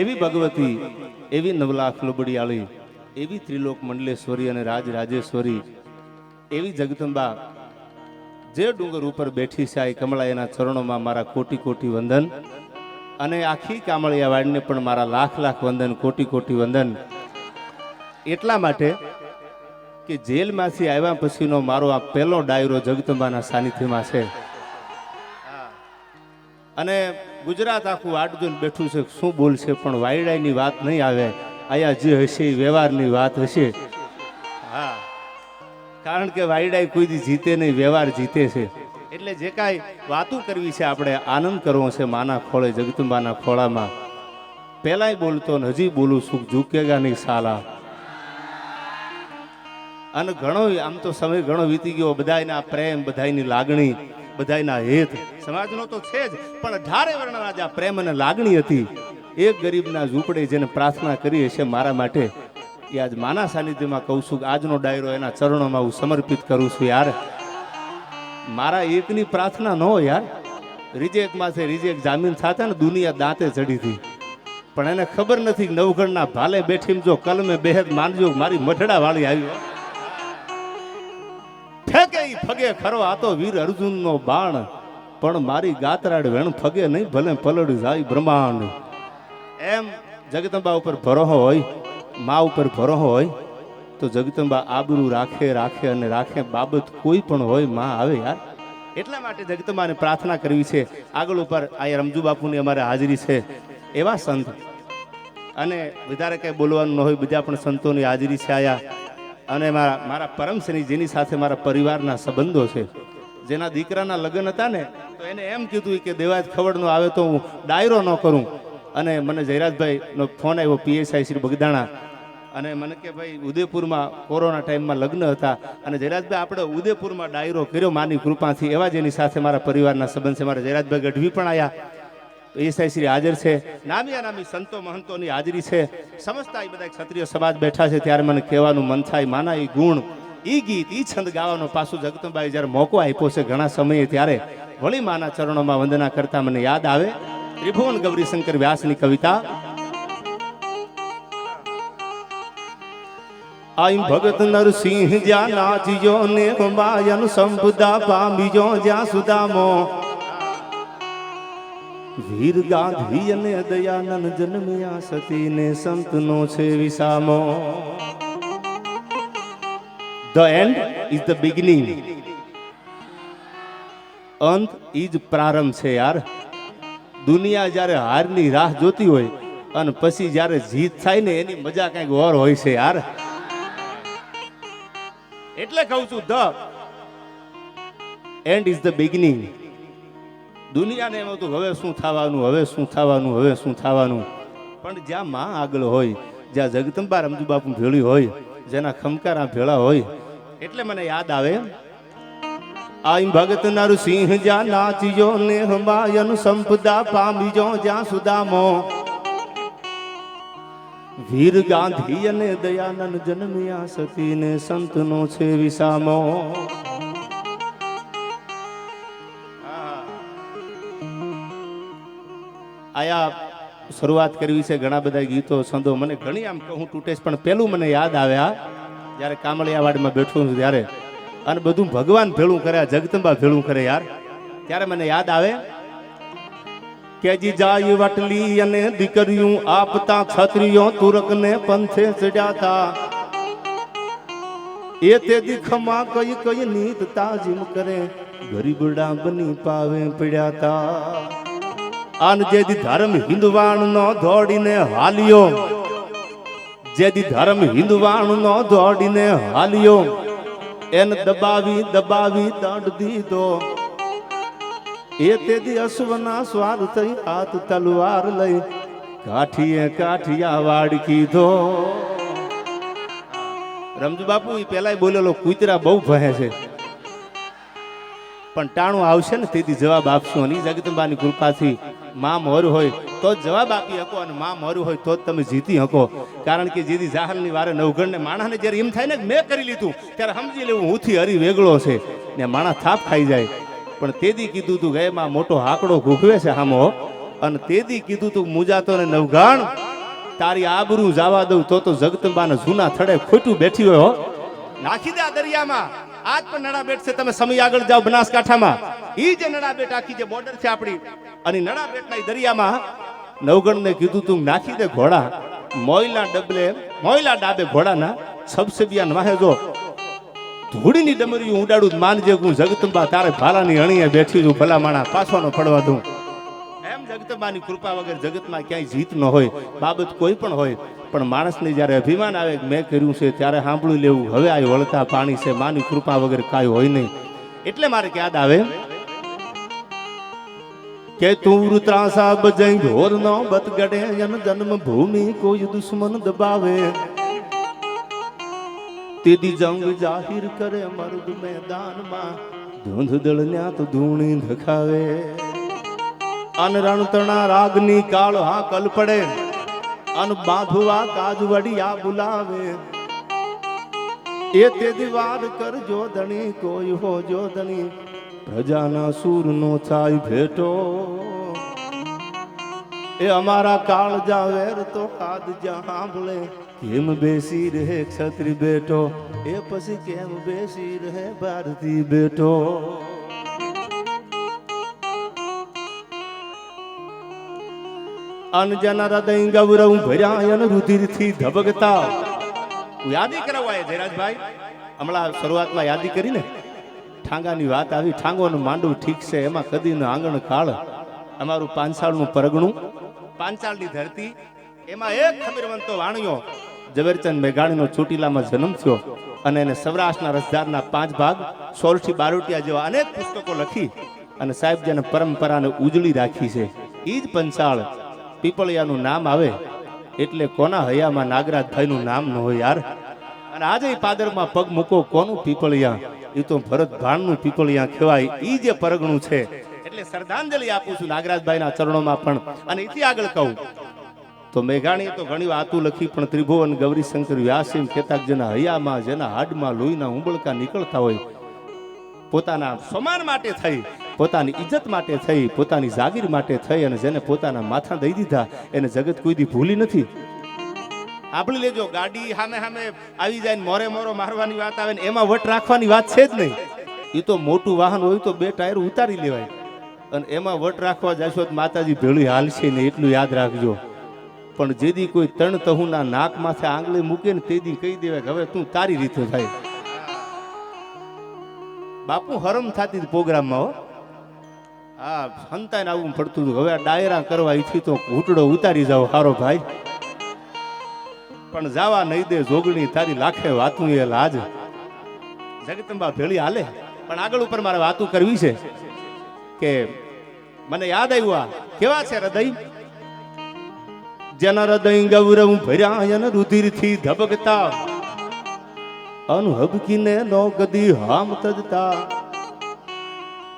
એવી ભગવતી, એવી નવલાખ લુબડિયાળી, એવી ત્રિલોક મંડલેશ્વરી અને રાજ રાજેશ્વરી એવી જગદંબા, જે ડુંગર ઉપર બેઠી છે આ કમળા એના ચરણોમાં મારા કોટી કોટી વંદન અને આખી કામળિયા વાડને પણ મારા લાખ લાખ વંદન, કોટી કોટી વંદન. એટલા માટે કે જેલમાંથી આવ્યા પછીનો મારો આ પહેલો ડાયરો જગદંબાના સાનિધ્યમાં છે. અને ગુજરાત આખું વાટ બેઠું છે. શું બોલશે? પણ વાયડાની વાત નહીં આવે. અહીંયા જે હશે એ વ્યવહારની વાત હશે. હા. કારણ કે વાયડાઈ કોઈ દી જીતે નહીં, વ્યવહાર જીતે છે. એટલે જે કાંઈ વાતું કરવી છે આપણે આનંદ કરવો છે માના ખોળે, જગદંબાના ખોળામાં. પહેલાંય બોલતો ને હજી બોલું સુખ ઝૂકેગા નહીં સાલા. અને ઘણો આમ તો સમય ઘણો વીતી ગયો, બધાયના પ્રેમ, બધાયની લાગણી. બધાયના હેત. સમાજનો તો છે જ, પણ ઢારે વર્ણના જે આ પ્રેમ અને લાગણી હતી. એક ગરીબના ઝૂંપડે જેને પ્રાર્થના કરી હશે મારા માટે, એ આજ માના સાનિધ્યમાં કહું છું કે આજનો ડાયરો એના ચરણોમાં હું સમર્પિત કરું છું યાર. મારા એકની પ્રાર્થના ન હોય યાર. રિજેક માથે રિજેક જામીન થતા ને દુનિયા દાંતે ચડી હતી. પણ એને ખબર નથી નવગણના ભાલે બેઠીને જો કલમે બેહદ માનજો મારી મઢડા વાળી આવી ફગે ખરો આ તો વીર અર્જુનનો બાણ. પણ મારી ગાતરાડ વેણ ફગે નહીં, ભલે પલડ જાય બ્રહ્માંડ. એમ જગદંબા ઉપર ભરોહો હોય, મા ઉપર ભરોહો હોય, તો જગદંબા આબરૂ રાખે રાખે અને રાખે. બાબત કોઈ પણ હોય, માં આવે યાર. એટલા માટે જગદંબાને પ્રાર્થના કરવી છે. આગળ ઉપર આ રમજુ બાપુની અમારે હાજરી છે. એવા સંત. અને વધારે કંઈ બોલવાનું ન હોય બીજા પણ સંતોની હાજરી છે આયા. અને મારા મારા પરમ જેની સાથે મારા પરિવારના સંબંધો છે, જેના દીકરાના લગ્ન હતા ને, તો એને એમ કીધું કે દેવાજ ખવડનો આવે તો હું ડાયરો ન કરું. અને મને જયરાજભાઈનો ફોન આવ્યો, પીએસઆઈ શ્રી બગદાણા. અને મને કે ભાઈ, ઉદયપુરમાં કોરોના ટાઈમમાં લગ્ન હતા અને જયરાજભાઈ આપણે ઉદયપુરમાં ડાયરો કર્યો, માની કૃપાથી. એવા જેની સાથે મારા પરિવારના સંબંધ છે. મારા જયરાજભાઈ ગઢવી પણ આવ્યા એસાઈ શ્રી હાજર છે. નામી નામી સંતો મહંતોની હાજરી છે. સમજતા એ બધા ક્ષત્રિય સમાજ બેઠા છે ત્યારે મને કહેવાનું મન થાય, માના એ ગુણ એ ગીત, ઈ છંદ ગાવાનો પાછું જગતંબાઈ જ્યારે મોકો આપ્યો છે ઘણા સમયે ત્યારે વળી માના ચરણોમાં વંદના કરતા મને યાદ આવે. ત્રિભુવન ગૌરીશંકર વ્યાસની કવિતા. આઈ ભગત નરસિંહ જ્યાં નાચિયો ને માયન સંપદા પામ્યો જ્યાં સુદામો વીર ગાંધી અને દયાનંદ જન્મ્યા સતી ને સંતનો છે વિસામો. The end is the beginning અંત ઇઝ પ્રારંભ છે યાર. દુનિયા જ્યારે હારની રાહ જોતી હોય અને પછી જ્યારે જીત થાય ને એની મજા કંઈક ઓર હોય છે યાર. એટલે કહું છું the end is the beginning દુનિયાને એમ હતું હવે શું થવાનું, હવે શું થવાનું, હવે શું થવાનું? પણ જ્યાં માં આગળ હોય, જ્યાં જગદંબા રમજુ બાપુ ભેળી હોય, જેના ખમકારા ભેળા હોય, એટલે મને યાદ આવે આઈ ભગત નરસિંહ જ્યાં નાચજો ને હમાયન સંપદા પામીજો, જ્યાં સુદામો. વીર ગાંધી અને દયાનંદ જન્મ્યા સતી ને સંતનો છે વિસામો. આયા શરૂઆત કરવી છે ઘણા બધા ગીતો સંતો મને ઘણી આમ કહું તૂટેશ પણ પેલું મને યાદ આવ્યા જ્યારે કામળિયાવાડમાં બેઠું છું ત્યારે. અને બધું ભગવાન ભેળું કરે જગદંબા ભેળું કરે યાર. ત્યારે મને યાદ આવે કેજી જાય વટલી અને દીકરીયું આપતા ક્ષત્રિયો તુરકને પંથે ચડ્યાતા એ તે દીખમાં કઈ કઈ નીત તાજીમ કરે ગરીબડા બની પાવે પડ્યાતા આન જેદી ધર્મ હિન્દવાણ નો દોડીને હાલ્યો. જેદી ધર્મ હિન્દુવાણ નો દોડીને હાલ્યો. એને દબાવી દબાવી દંડ દીધો. એ તેદી અશ્વના સ્વાર થઈ હાથ તલવાર લઈ કાઠીએ કાઠિયા વાડ કીધો. રમજુ બાપુ એ પેલા બોલેલો, કૂતરા બહુ ભહે છે. પણ ટાણું આવશે ને તેથી જવાબ આપશું અને જગદંબાની કૃપાથી માં મોરું હોય તો જ જવાબ આપી શકો અને માં મોરું હોય તો જ તમે જીતી શકો. કારણ કે જેથી જાહરની વારે નવગણને માણસને જ્યારે એમ થાય ને મેં કરી લીધું, ત્યારે સમજી લેવું હુંથી હરી વેગળો છે ને માણસ થાપ ખાઈ જાય. પણ તેદી કીધું તું ગયમાં મોટો હાકડો ઘૂઘવે છે હામો. અને તેદી કીધું તું મુજાતો ને નવગાણ તારી આબરૂ જવા દઉં તો તો જગતંબાના જૂના થડે ખોટું બેઠી હોય નાખી દે દરિયામાં. આજ પણ નડાબેટ છે, તમે સમય આગળ જાઓ બનાસકાંઠામાં. ઈ જે નડાબેટ આખી જે બોર્ડર છે આપણી, અને નડાબેટના દરિયામાં નવગણને કીધું તું, નાખી દે ઘોડા, મોયલા ડબલે, મોયલા ડાબે ઘોડાના સબસેબિયા નવાહે જો. ધૂળીની ડમરી ઉડાડું માનજે હું જગતંબા તારે ભાલાની અણીએ બેઠી છું ભલા માણા પાછોનો પડવા દઉં. એમ જગતંબાની કૃપા વગર જગતમાં ક્યાંય જીત ન હોય, બાબત કોઈ પણ હોય પણ માણસને જ્યારે અભિમાન આવે મેં કર્યું છે, ત્યારે સાંભળી લેવું, હવે આ વળતા પાણી છે, માની કૃપા વગર કાંઈ હોય નહીં. એટલે મારે યાદ આવે કે તું ત્રાસા બજઈ ઘોર નો બત ગડે જન જન્મ ભૂમિ કોઈ દુશ્મન દબાવે. તેદી જંગ જાહેર કરે મર્દ મેદાનમાં, ધૂંધ દળન્યા તો ધૂણી ધખાવે અન રણતણા રાગની કાળ હા કલ પડે. અન બાંધવા કાજ વડિયા બોલાવે. એ તે દીવાર કર જોદણી કોઈ હો જોદણી પ્રજાના સૂર નો થાય ભેટો. એ અમારા કાળ જાવેર તો કાદ ભૂલે કેમ બેસી રહે ક્ષત્રિ બેટો? એ પછી કેમ બેસી રહે ભારતી બેટો? અનજના હૃદય ગૌરવ ભર્યા અન રુધિરથી ધબકતા યાદી કરાવવા જયરાજભાઈ. હમણાં શરૂઆતમાં યાદી કરીને ઠાંગાની વાત આવી. ઠાંગોનું માંડવું ઠીક છે, એમાં કદીનું આંગણ કાળ. અમારું પાંચાળનું પરગણું, પાંચાળની ધરતી, એમાં એક ખમીરવંતો વાણિયો. ઝવેરચંદ મેઘાણીનો ચોટીલામાં જન્મ થયો અને એને સૌરાષ્ટ્રના રસધારના પાંચ ભાગ સોરઠી બારોટિયા જેવા અનેક પુસ્તકો લખી અને સાહેબ જેને પરંપરાને ઉજળી રાખી છે. એ જ પંચાળ પીપળિયાનું નામ આવે, એટલે કોના હૈયામાં નાગરાજભાઈનું નામ ન હોય યાર. અને આજે પાદરમાં પગ મૂકો, કોનું પીપળિયા? એ તો ભરત ભાણનું પીપળિયા કહેવાય એ જે પરગણું છે. એટલે શ્રદ્ધાંજલિ આપું છું નાગરાજભાઈના ચરણોમાં પણ. અને એથી આગળ કહું, તો મેઘાણીએ તો ઘણી વાતું લખી, પણ ત્રિભુવન, ગૌરીશંકર, વ્યાસીમ કહેતા કે જેના હૈયામાં, જેના હાડમાં લોહીના ઉંબળકા નીકળતા હોય, પોતાના સમાન માટે થઈ. પોતાની ઇજ્જત માટે થઈ, પોતાની જાગીર માટે થઈ અને જેને પોતાના માથા દઈ દીધા, એને જગત કોઈ દી ભૂલી નથી. આપણી લેજો, ગાડી સામે સામે આવી જાય મોરે મોરો મારવાની વાત આવે ને એમાં વટ રાખવાની વાત છે જ નહીં. એ તો મોટું વાહન હોય તો બે ટાયર ઉતારી લેવાય. અને એમાં વટ રાખવા જશો તો માતાજી ભેળું હાલશે ને એટલું યાદ રાખજો. પણ જેદી કોઈ તણ તહુના નાક માથે આંગળી મૂકે ને તેદી કહી દેવાય કે હવે તું તારી રીતે થાય. બાપુ હરમ થતી પ્રોગ્રામમાં હો. હા સંતાન આવું પડતું હવે ડાયરા કરવા ઈચ્છી તો ઘૂંટડો ઉતારી જાવ હારો ભાઈ. પણ જાવા નહીં દે જોગણી, તારી લાખે વાતું એ લાજ. જગતંબા ભેળી હાલે. પણ આગળ ઉપર મારે વાતું કરવી છે કે મને યાદ આવ્યું કેવા છે હૃદય? જેના હૃદય ગૌરવ ભર્યા અને રુધિરથી ધબકતા. અનહબકીને નો ગદી હામ તજતા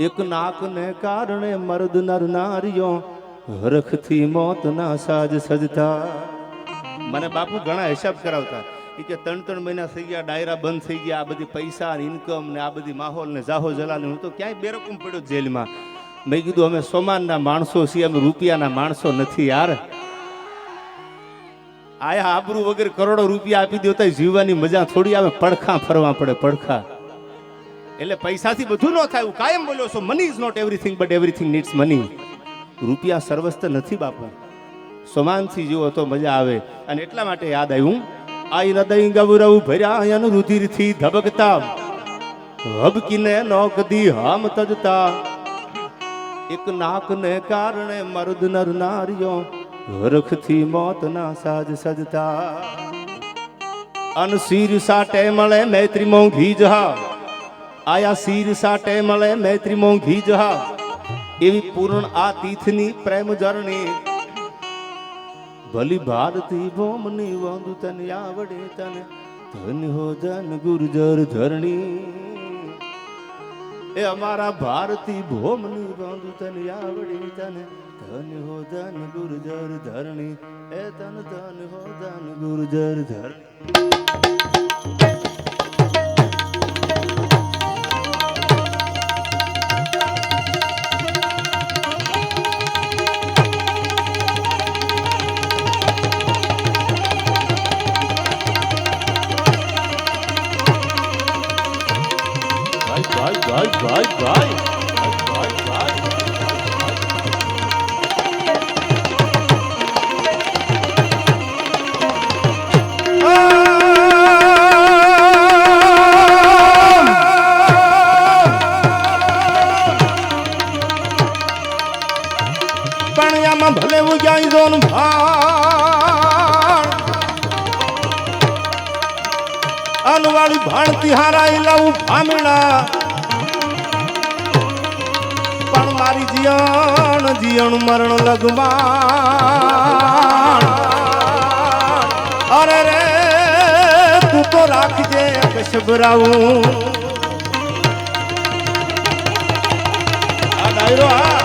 એક નાકને કારણે મર્દ નર નારીઓ હરખથી મોતના સાજ સજતા. મને બાપુ ઘણા હિસાબ કરાવતા એ કે ત્રણ ત્રણ મહિના થઈ ગયા, ડાયરા બંધ થઈ ગયા, આ બધી પૈસા ઇન્કમ ને આ બધી માહોલ ને જાહો જલાલ. હું તો ક્યાંય બેરકમ પડ્યો જેલમાં. મેં કીધું, અમે સોમાનના માણસો છીએ, અમે રૂપિયાના માણસો નથી યાર. આયા આબરૂ વગર કરોડો રૂપિયા આપી દેતા જીવવાની મજા થોડી આવે, પડખા ફરવા પડે, પડખા. એટલે પૈસાથી બધું ન થાય હું કાયમ બોલ્યો છું. Money is not everything but everything needs money રૂપિયા સર્વસ્ત નથી બાપુ. સમાનથી જીવો તો મજા આવે. અને એટલા માટે યાદ આવ્યું આ હૃદય ગૌરવ ભર્યા રુધિરથી ધબકતા. હબકીને નોકદી હામ તજતા. એક નાકને કારણે મર્દ નર નારીઓ હરખથી મોતના સાજ સજતા. અન શીર સાટે મળે મૈત્રી મોંઘી જહા આયા શીર સાટે મળે મૈત્રી મોંઘી જહા. એવી પૂર્ણ આ તીથની પ્રેમ જરણી. ભલી ભારતી ભોમની વાંદુ તને આવડે તને. ધન હો ધન ગુર્જર ધરણી. એ અમારા ભારતી ભોમની વાંદુ તને આવડે તને. ધન હો ધન ગુર્જર ધરણી. એ તન ધન હો ધન ગુર્જર ધરણી. લગમાં અરે રે તું તો રાખજે કશબરાવું આ ડાયરો આ.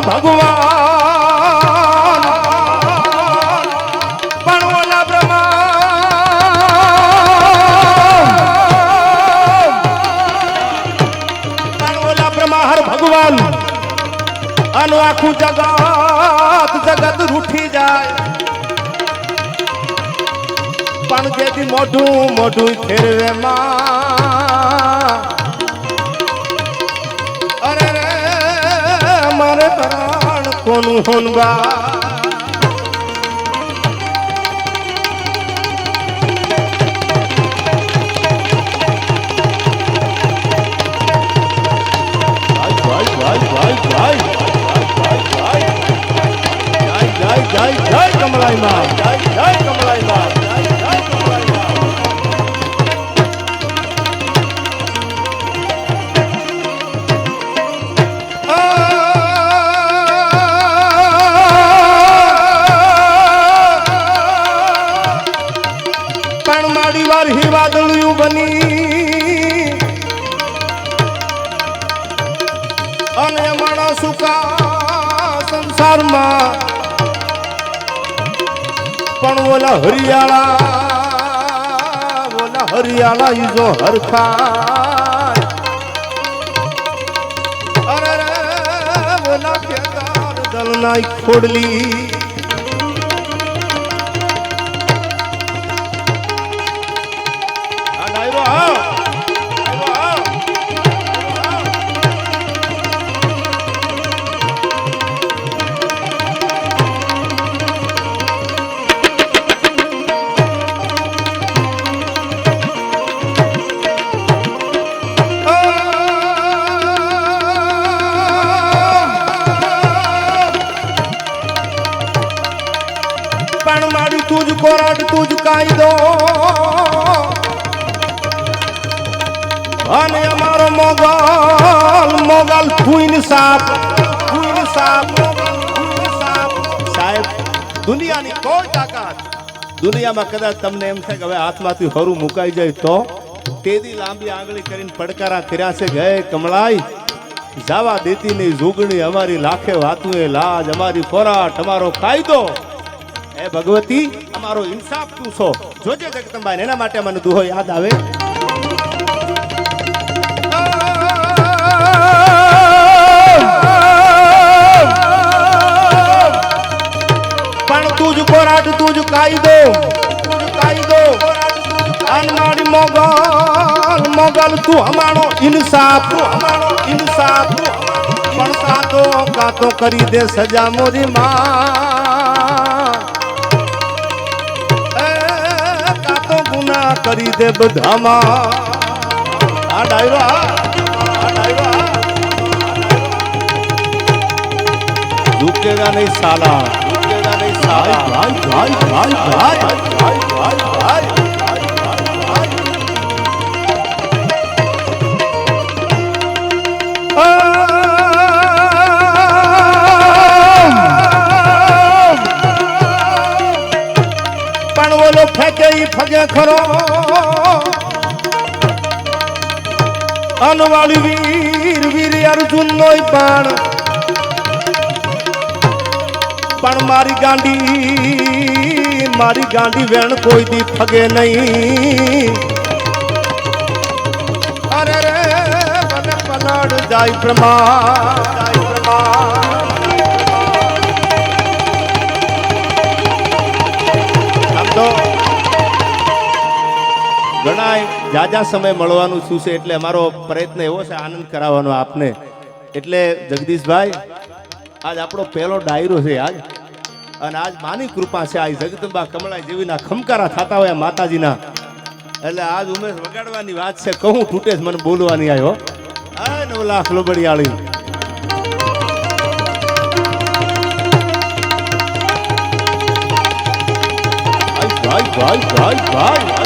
ભગવાન. પણ ઓલા બ્રહ્મા. બ્રહ્માર ભગવાન. આનું આખું જગત જગત રૂઠી જાય. પણ જેથી મોઢું મોઢું ફેરવે માં. કોનું હોનબા ભાઈ ભાઈ ભાઈ ભાઈ ભાઈ જય જય જય ઓલા હરિયાળા બોલા હરિયાળા ઈજો હરખા અરે બોલા કેદાર દલનાઈ ખોડલી. પણ મારું તું જ કોરડ, તું જ કાયદો. અને અમારો મોગલ મોગલ ફૂઈન સાપ ફૂઈન સાપ સાહેબ, દુનિયાની કોઈ તાકાત, દુનિયામાં કદાચ તમને એમ થાય કે હવે હાથમાંથી હરું મુકાઈ જાય તો? તેદી લાંબી આંગળી કરીને પડકારા કર્યા છે ગયે કમળાઈ, જાવા દેતી ની જોગણી અમારી લાખે વાતું એ લાજ, અમારી ખોરાટ અમારો કાયદો. એ ભગવતી, અમારો ઇન્સાફ તું છો. જોજે જગદંબા એના માટે મને દુહો યાદ આવે. પણ તું જ કોરાટ તું જ કાયદો તું જ કાયદો અનમારી મોગલ મોગલ તું અમારો ઇન્સાફ અમારો ઇન્સાફ. પણ કાતો કાતો કરી દે સજા મોરી માં. કરી દે બધામાં આ ડાયરો આ આ ડાયરો આ ઝુકેગા નહીં સાલા ઝુકેગા નહીં સાલા ભાઈ ભાઈ ભાઈ ભાઈ ભાઈ ભાઈ ફેંકે ઈ ફગે ખરો? અનવાળી વીર વીર અર્જુન નોય પણ. પણ મારી ગાંડી મારી ગાંડી વેણ કોઈ દી ફગે નહીં. અરે રે, મને પલાડ જાય પ્રમા જાય પ્રમા ઘણા જાજા સમય મળવાનું શું છે એટલે અમારો પ્રયત્ન એવો છે આનંદ કરાવવાનો આપને. એટલે જગદીશભાઈ, આજ આપણો પહેલો ડાયરો છે આજ. અને આજ માની કૃપા છે આ જગદંબા કમળા જેવીના ખમકારા થતા હોય માતાજીના. એટલે આજ ઉમેશ વગાડવાની વાત છે, કહું તૂટે મને બોલવાની આવ્યો હા. નવ લાખ લોબડિયાળી. ભાઈ ભાઈ ભાઈ ભાઈ.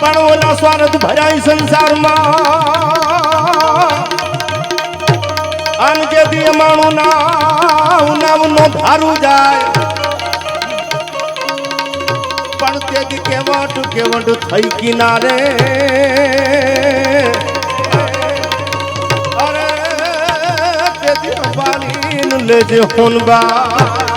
પણ ઓલા સ્વાર્થ ભરાય સંસારમાં. જેથી અમાણું નાવ નો ધારું જાય પણ તેથી કેવટ કેવટ થઈ કિનારે અરે તેથી પાણી લેજે હોનબા